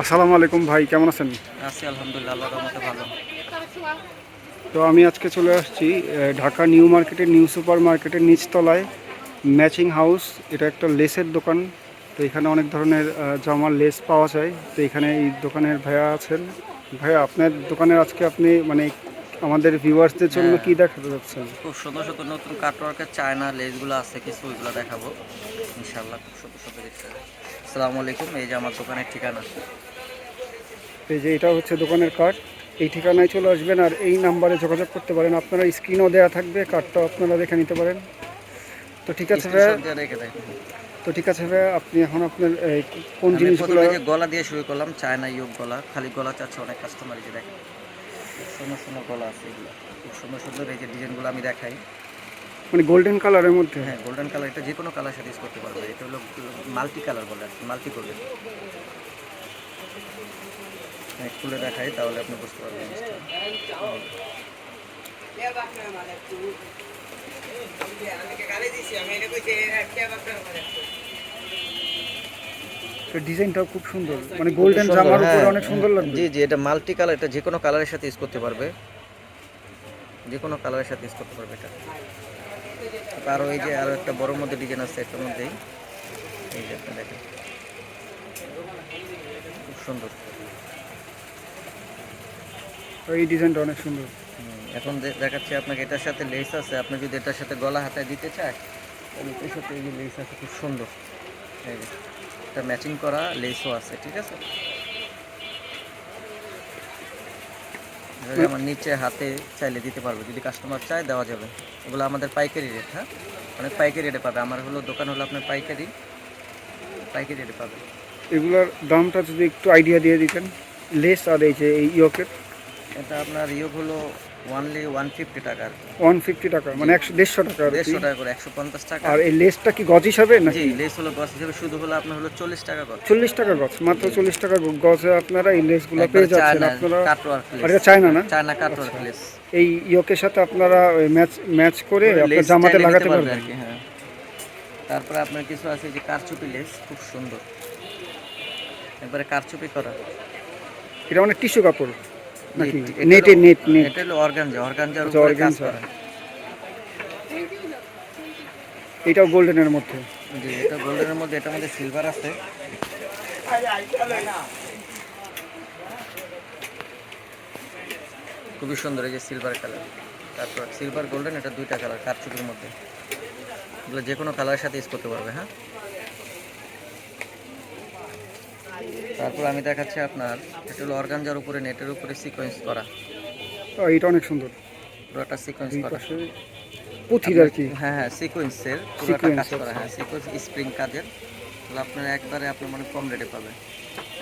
আসসালামু আলাইকুম ভাই কেমন আছেন? আছি আলহামদুলিল্লাহ আল্লাহর রহমতে ভালো। তো আমি আজকে চলে আসছি ঢাকা নিউ মার্কেটের নিউ সুপার মার্কেটের নিচতলায় ম্যাচিং হাউস। এটা একটা লেসের দোকান। তো এখানে অনেক ধরনের জামার লেস পাওয়া যায়। তো এখানে এই দোকানের ভাইয়া আছেন। ভাইয়া আপনার দোকানের আজকে আপনি মানে আমাদের ভিউয়ার্সদের জন্য হ্যাঁ। কি দেখাতে যাচ্ছেন? খুব সুন্দর সুন্দর নতুন কাটওয়ার্কের চায়না লেসগুলো আছে কিছু ওইগুলো দেখাবো। ইনশাল্লাহ খুব সুন্দর সুন্দর দেখতে আসসালামু আলাইকুম এই যে আমার দোকানের ঠিকানা। এই যে এটা হচ্ছে দোকানের কার্ড। এই ঠিকানায় চলে আসবেন আর এই নাম্বারে যোগাযোগ করতে পারেন। আপনারা স্ক্রিনও দেওয়া থাকবে কার্ডটাও আপনারা দেখে নিতে পারেন। তো ঠিক আছে ভাইয়া। তো ঠিক আছে আপনি এখন আপনার কোন জিনিসগুলো গলা দিয়ে শুরু করলাম চায়না ইয়োগ গলা খালি গলা চাচ্ছে অনেক কাস্টমার যে দেখেন। সুন্দর সুন্দর গলা আছে এগুলো। খুব সুন্দর সুন্দর এই যে ডিজাইনগুলো আমি দেখাই। মানে গোল্ডেন কালারের মধ্যে? হ্যাঁ গোল্ডেন কালার এটা যে কোনো কালার সাথে ইউজ করতে পারবে। এটা হলো মাল্টি কালার বলে মাল্টি গোল্ডেন হ্যাঁ খুলে দেখাই তাহলে আপনি বুঝতে পারবেন। ডিজাইনটাও খুব সুন্দর। মানে গোল্ডেন জামার উপরে হ্যাঁ, অনেক সুন্দর লাগবে। জি জি এটা মাল্টি কালার এটা যে কোনো কালারের সাথে ইউজ করতে পারবে। যে কোনো কালারের সাথে ইউজ করতে পারবে এটা। আরও এই যে আরও একটা বড় মধ্যে ডিজাইন আছে এটার মধ্যেই। এই যে আপনি দেখেন। খুব সুন্দর। এই ডিজাইনটা অনেক সুন্দর। হুম, এখন দেখাচ্ছি আপনাকে এটার সাথে লেস আছে। আপনি যদি এটার সাথে গলা হাতায় দিতে চায় তাহলে এটার সাথে এই যে লেস আছে খুব সুন্দর। এই যে এটা ম্যাচিং করা লেসও আছে ঠিক আছে? আমার নিচে হাতে চাইলে দিতে পারবে। যদি কাস্টমার চায় দেওয়া যাবে। এগুলো আমাদের পাইকারি রেট হ্যাঁ? অনেক পাইকারি রেটে পাবে। আমার হলো দোকান হলো আপনার পাইকারি। পাইকারি রেটে পাবে। এগুলোর দামটা যদি একটু আইডিয়া দিয়ে দিতেন লেস আর এই যে এই ইয়কের। এটা আপনার ইয়োগ হলো ওয়ানলি ওয়ান ফিফটি টাকা ওয়ান ফিফটি টাকা মানে একশো দেড়শো টাকা দেড়শো টাকা করে একশো পঞ্চাশ টাকা। আর এই লেসটা কি গজ হিসাবে জি নাকি লেস হলো গছ হিসেবে শুধু হলো আপনার হলো চল্লিশ টাকা চল্লিশ টাকা গজ মাত্র চল্লিশ টাকা গজে আপনারা এই লেসগুলো পেয়ে যাচ্ছেন। আপনারা আর এটা চায়না না? China cutwork lace. এই ইয়কের সাথে আপনারা ম্যাচ ম্যাচ করে আপনার জামাতে লাগাতে পারবেন। হ্যাঁ। তারপরে আপনার কিছু আছে যে কারচুপি লেস খুব সুন্দর। একবারে কারচুপি করা। এটা অনেক টিস্যু কাপড়। নাকি নেটে নেট? নেট এটা হলো অর্গানজা অর্গানজার আচ্ছা, উপরে কাজ organza। এটাও গোল্ডেনের মধ্যে? জি এটা গোল্ডেনের মধ্যে এটার মধ্যে সিলভার আছে। খুবই সুন্দর এই যে সিলভার কালার তারপর সিলভার গোল্ডেন এটা দুইটা কালার কারচুপির মধ্যে। এগুলো যে কোনো কালারের সাথে ইউজ করতে পারবে হ্যাঁ? তারপর আমি দেখাচ্ছি আপনার এটা হলো অর্গানজার উপরে নেটের উপরে সিকোয়েন্স করা। এটা অনেক সুন্দর। পুরোটা সিকোয়েন্স করা। পুঁথির আর কি। হ্যাঁ হ্যাঁ সিকোয়েন্সের পুরোটা কাজ করা। হ্যাঁ সিকোয়েন্স স্প্রিং কাজের। তাহলে আপনার একবারে আপনার মানে কম রেটে পাবেন।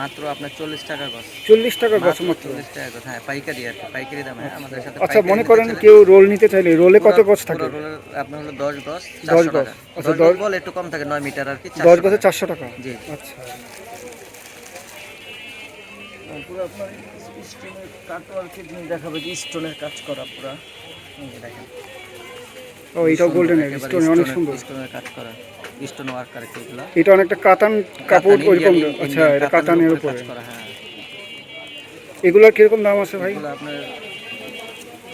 মাত্র আপনার চল্লিশ টাকা গছ। চল্লিশ টাকা গছ মাত্র চল্লিশ টাকা গছ। হ্যাঁ পাইকারি আর কি পাইকারি দাম। হ্যাঁ আমাদের সাথে আচ্ছা মনে করেন কেউ রোল নিতে চাইলে রোলে কত গছ থাকে? রোলের আপনার হলো দশ গছ দশ। টাকা। আচ্ছা, দশ বল একটু কম থাকে নয় মিটার আর কি দশ 400 গছে চারশো টাকা? জি। আচ্ছা। পুরো আপনার স্টোনের কাটওয়ার্কের জিনিস দেখাবে যে স্টোনের কাজ করা পুরো। দেখেন। ও এটাও গোল্ডেনের একেবারে স্টোন অনেক সুন্দর। স্টোনের কাজ করা। স্টোন ওয়ার্ক আর কি এগুলা। এটা অনেকটা কাতান কাপড় ওইরকম আচ্ছা এটা কাতানের উপরে। হ্যাঁ। এগুলোর কীরকম দাম আছে ভাই? এগুলো আপনার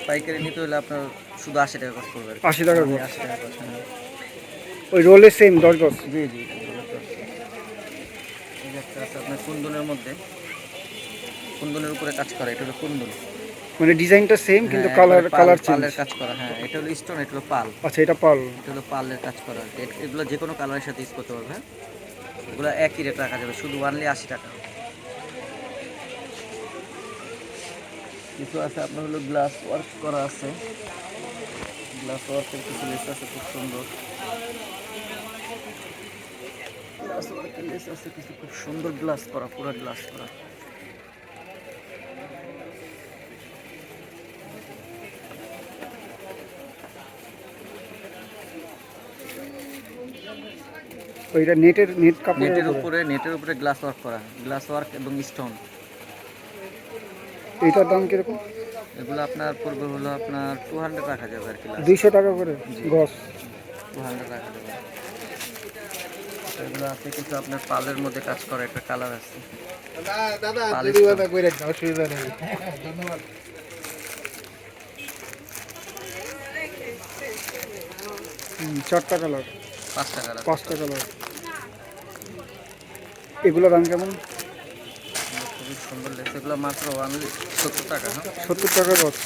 পাইকারি নিতে হলে আপনার শুধু আশি টাকা কষ্ট পড়বে। আশি টাকা আশি টাকা cost, হ্যাঁ। ওই রোলে সেম দশ গজ। জি জি একটা আপনার কুন্দনের মধ্যে। কুন্দনের উপরে কাজ করা এটা হলো কুন্দন। মানে ডিজাইনটা সেম কিন্তু কালার কালার চেঞ্জ পালের কাজ করা হ্যাঁ এটা হলো স্টোন এটা হলো পাল। আচ্ছা এটা পাল। এটা হলো পালের কাজ করা এগুলো যে কোনো কালারের সাথে ইউজ করতে পারবে হ্যাঁ। এগুলো একই রেট রাখা যাবে শুধু ওয়ানলি আশি টাকা। কিছু আছে আপনার হলো গ্লাস ওয়ার্ক করা আছে। গ্লাস ওয়ার্কের কিছু লেস আছে খুব সুন্দর। গ্লাস ওয়ার্কের লেস আছে কিছু খুব সুন্দর গ্লাস করা পুরো গ্লাস করা। ওইটা নেটের নেট কাপড়ের নেটের উপরে? নেটের উপরে গ্লাস ওয়ার্ক করা গ্লাস ওয়ার্ক এবং স্টোন এইটার দাম কীরকম? এগুলো আপনার পড়বে হলো আপনার টু হান্ড্রেড রাখা যাবে আর কি দুইশো টাকা করে গছ টু হান্ড্রেড রাখা যাবে। এগুলো আছে কিছু আপনার পালের মধ্যে কাজ করা একটা কালার আছে। পালিশ হুম, চারটা কালার পাঁচটা কালার পাঁচটা কালার এগুলো দাম কেমন? খুবই সুন্দর লেগেছে। এগুলো মাত্র অনলি সত্তর টাকা হ্যাঁ? সত্তর টাকা গছ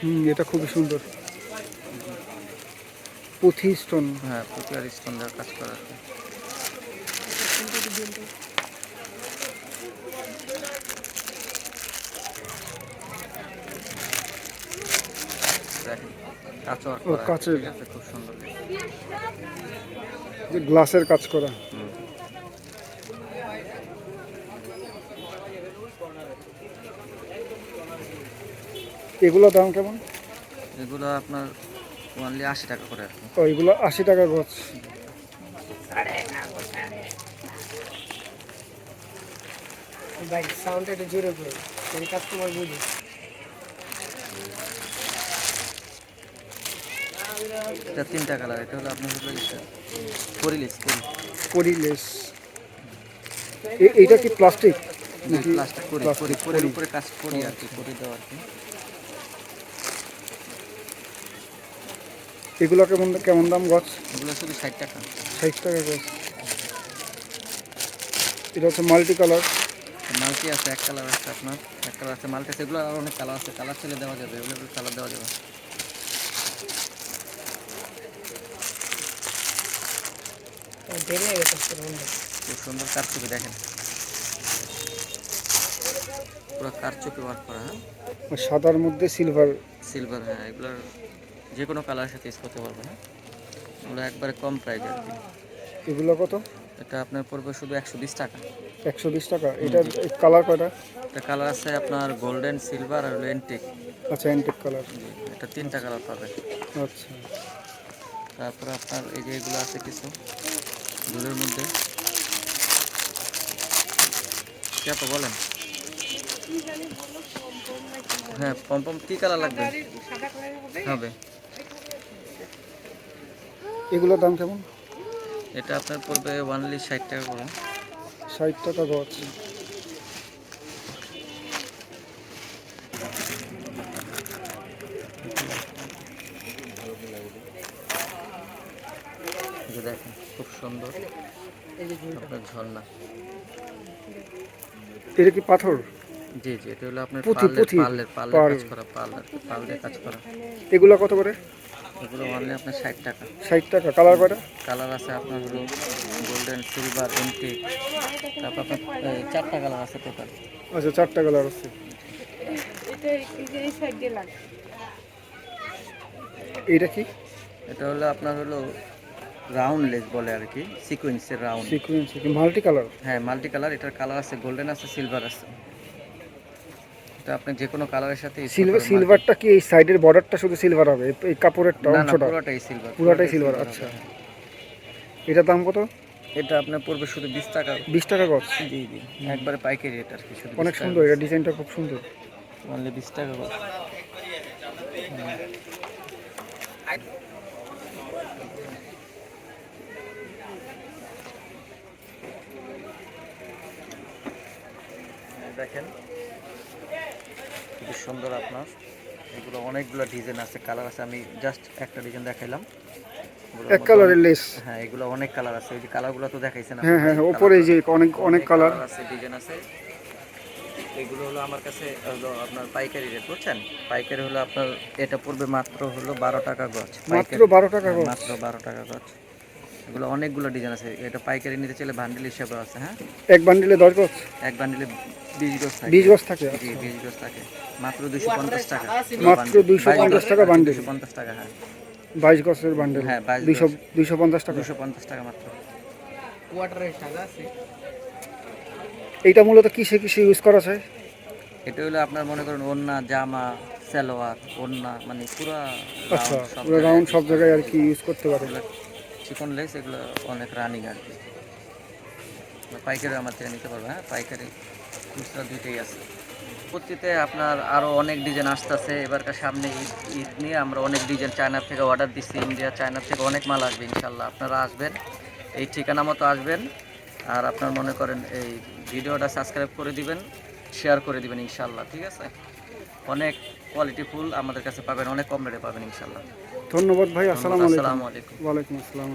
হুম এটা খুবই সুন্দর। পুঁথি স্টোন হ্যাঁ পুঁতি আর স্টোন দেওয়ার কাজ করা আছে। কাঁচের। খুব সুন্দর। যে গ্লাসের কাজ করা। হুম। এগুলো দাম কেমন? এগুলো আপনার অনলি আশি টাকা করে ও এগুলো আশি টাকা গছ ভাই সাউন্ডটা একটু জোরে করে কাস্টমার বুঝে এটা তিনটা কালার এটা হলো আপনার হলো এটা। করিলিস করি এইটা কি প্লাস্টিক প্লাস্টিক করি করি করি। উপরে কাজ করি আর কি করি দেওয়া আর কি। এগুলো কেমন কেমন দাম গছ? এগুলো শুধু ষাট টাকা। ষাট টাকা গছ। এটা হচ্ছে মাল্টি কালার মাল্টি আছে এক কালার আছে আপনার এক কালার আছে মাল্টি আছে এগুলো আর অনেক কালার আছে কালার ছেলে দেওয়া যাবে এগুলো কালার দেওয়া যাবে। গেছে খুব সুন্দর কারচুপি দেখেন। পুরো কারচুপি ওয়ার্ক করা হ্যাঁ? সাদার মধ্যে সিলভার সিলভার হ্যাঁ এগুলোর যে কোনো কালারের সাথে ইউজ করতে পারব হ্যাঁ? এগুলো একবারে কম প্রাইস আর কি এগুলো কত? এটা আপনার পড়বে শুধু একশো বিশ টাকা। একশো বিশ টাকা। এটার কালার কয়টা? এটা কালার আছে আপনার গোল্ডেন সিলভার আর এন্টিক আচ্ছা অ্যান্টিক কালার এটা তিনটা কালার পাবে আচ্ছা। তারপর আপনার এই যে এগুলো আছে কিছু। দুধের মধ্যে। কি আপু বলেন? হ্যাঁ পম্পম কি কালার লাগবে? হবে। এগুলোর দাম কেমন? এটা আপনার পড়বে ওয়ানলি ষাট টাকা করে। ষাট টাকা গছ দেখেন। খুব সুন্দর। আপনার ঝর্ণা। এটা কি পাথর? জি জি এটা হলো আপনার পার্লের পার্লের পার্লের কাজ করা পার্ল আর দিয়ে কাজ করা। এগুলো কত করে? এগুলো অনলি আপনার ষাট টাকা। ষাট টাকা। কালার কয়টা? কালার আছে আপনার হলো গোল্ডেন সিলভার এন্টিক তারপর আপনার চারটা কালার আছে টোটাল আচ্ছা চারটা কালার আছে। এটা কি? এটা হলো আপনার হলো রাউন্ড লেস বলে আর কি সিকোয়েন্সের রাউন্ড সিকুয়েন্স কি মাল্টি কালার হ্যাঁ মাল্টি কালার এটার কালার আছে গোল্ডেন আছে সিলভার আছে। এটা আপনি যে কোনো কালারের সাথে সিলভার সিলভারটা কি এই সাইডের বর্ডারটা শুধু সিলভার হবে? এই- কাপড়েরটা অংশটা? পুরোটাই সিলভার পুরোটাই silver, আচ্ছা। এটার দাম কত? এটা আপনার পড়বে শুধু বিশ টাকা। বিশ টাকা গছ জি জি একবারে পাইকারি রেট আর কি শুধু অনেক সুন্দর এটা ডিজাইনটা খুব সুন্দর। অনলি বিশ টাকা করে দেখেন খুবই সুন্দর আপনার। এগুলো অনেকগুলো ডিজাইন আছে কালার আছে আমি জাস্ট একটা ডিজাইন দেখাইলাম। এক কালারের লেস হ্যাঁ এগুলো অনেক কালার আছে ওই যে কালারগুলো তো দেখাইছেন হ্যাঁ হ্যাঁ হ্যাঁ, এই যে অনেক অনেক কালার আছে ডিজাইন আছে। এগুলো হলো আমার কাছে হলো আপনার পাইকারি রেট বুঝছেন? পাইকারি হলো আপনার এটা পড়বে মাত্র হলো বারো টাকা গছ মাত্র বারো টাকা গছ মাত্র বারো টাকা গছ এগুলো অনেকগুলো ডিজাইন আছে এটা পাইকারি নিতে চাইলে বান্ডিল হিসাবে আছে হ্যাঁ? এক বান্ডিলে দশ গছ এক বান্ডিলে বিশ গজ থাকে। বিশ গছ থাকে জি বিশ গজ থাকে। মাত্র দুইশো পঞ্চাশ টাকা। মাত্র 250 টাকা বান্ডিল। দুশো পঞ্চাশ টাকা হ্যাঁ। বাইশ গছের বান্ডেল। হ্যাঁ, 22 দুইশো পঞ্চাশ টাকা। দুশো পঞ্চাশ টাকা মাত্র। কোয়ার্টারের সাদা আছে? এইটা মূলত কিসে কিসে ইউজ করা যায়? এটা হলো আপনার মনে করেন ওন্না জামা সালোয়ার ওড়না মানে পুরা আচ্ছা পুরো রাউন্ড সব জায়গায় আর কি ইউজ করতে পারে। চিকন লেস এগুলো অনেক রানিং আর কি। পাইকারি আমার থেকে নিতে পারবে হ্যাঁ পাইকারি। খুচরা দুইটাই আছে। পরবর্তীতে আপনার আরও অনেক ডিজাইন আসতেছে। এবারকার সামনে ঈদ ঈদ নিয়ে আমরা অনেক ডিজাইন চায়না থেকে অর্ডার দিচ্ছি ইন্ডিয়া চায়নার থেকে অনেক মাল আসবে ইনশাল্লাহ আপনারা আসবেন এই ঠিকানা মতো আসবেন। আর আপনার মনে করেন এই ভিডিওটা সাবস্ক্রাইব করে দিবেন শেয়ার করে দিবেন ইনশাল্লাহ ঠিক আছে? অনেক কোয়ালিটি ফুল আমাদের কাছে পাবেন অনেক কম রেটে পাবেন ইনশাল্লাহ ধন্যবাদ ভাই আসসালামু আলাইকুম। আসসালামু আলাইকুম। ওয়ালাইকুম আসসালাম।